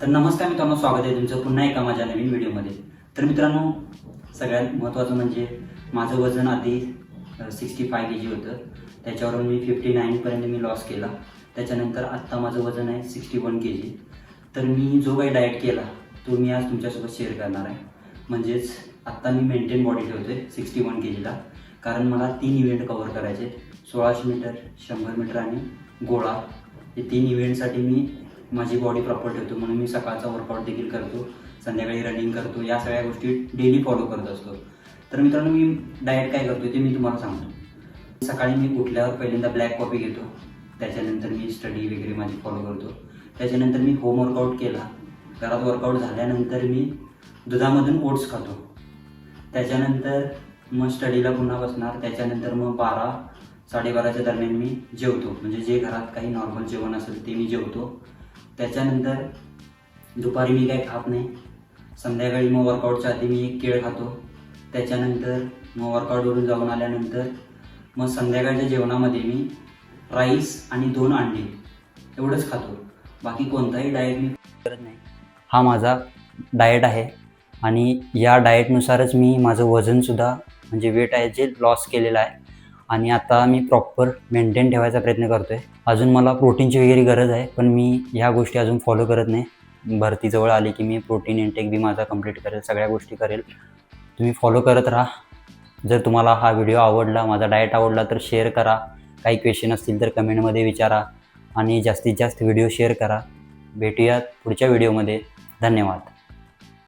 तर नमस्कार मित्रांनो स्वागत आहे तुमचं पुन्हा एका माझ्या नवीन व्हिडिओमध्ये. तर मित्रांनो सगळ्यात महत्त्वाचं म्हणजे माझं वजन आधी सिक्स्टी फाय के जी होतं. त्याच्यावरून मी फिफ्टी नाईनपर्यंत मी लॉस केला. त्याच्यानंतर आत्ता माझं वजन आहे सिक्स्टी वन के जी तर मी जो काही डाएट केला तो मी आज तुमच्यासोबत शेअर करणार आहे. म्हणजेच आत्ता मी मेंटेन बॉडी ठेवतो आहे सिक्स्टी वन के जीला कारण मला तीन इव्हेंट कवर करायचे सोळाशे मीटर शंभर मीटर आणि गोळा. हे तीन इव्हेंटसाठी मी माझी बॉडी प्रॉपर ठेवतो. म्हणून मी सकाळचा वर्कआउट देखील करतो. संध्याकाळी रनिंग करतो. या सगळ्या गोष्टी डेली फॉलो करत असतो. तर मित्रांनो मी डाएट काय करतो ते मी तुम्हाला सांगतो. सकाळी मी उठल्यावर पहिल्यांदा ब्लॅक कॉफी घेतो. त्याच्यानंतर मी स्टडी वगैरे माझी फॉलो करतो. त्याच्यानंतर मी होम वर्कआउट केला. घरात वर्कआउट झाल्यानंतर मी दुधामधून ओट्स खातो. त्याच्यानंतर मग स्टडीला पुन्हा बसणार. त्याच्यानंतर मग बारा साडेबाराच्या दरम्यान मी जेवतो. म्हणजे जे घरात काही नॉर्मल जेवण असेल ते मी जेवतो. त्याच्यानंतर दुपारी मी काही खात नाही. संध्याकाळी मग वर्कआउटच्या आधी मी एक केळ खातो. त्याच्यानंतर मग वर्कआउटवरून जाऊन आल्यानंतर मग संध्याकाळच्या जेवणामध्ये मी राईस आणि दोन अंडी एवढंच खातो. बाकी कोणताही डाएट मी करत नाही. हा माझा डाएट आहे आणि या डाएटनुसारच मी माझं वजनसुद्धा म्हणजे वेट आहे जे लॉस केलेलं आहे. आणि आता मी प्रॉपर मेंटेन ठेवायचा प्रयत्न करतो आहे अजून मला प्रोटीनची वगैरे गरज आहे पण मी ह्या गोष्टी अजून फॉलो करत नाही. भरतीजवळ आली की मी प्रोटीन इंटेक बी माझा कंप्लीट करेल सगळ्या गोष्टी करेल. तुम्ही फॉलो करत राहा. जर तुम्हाला हा व्हिडिओ आवडला माझा डाएट आवडला तर शेअर करा. काही क्वेश्चन असतील तर कमेंटमध्ये विचारा आणि जास्तीत जास्त व्हिडिओ शेअर करा. भेटूयात पुढच्या व्हिडिओमध्ये धन्यवाद.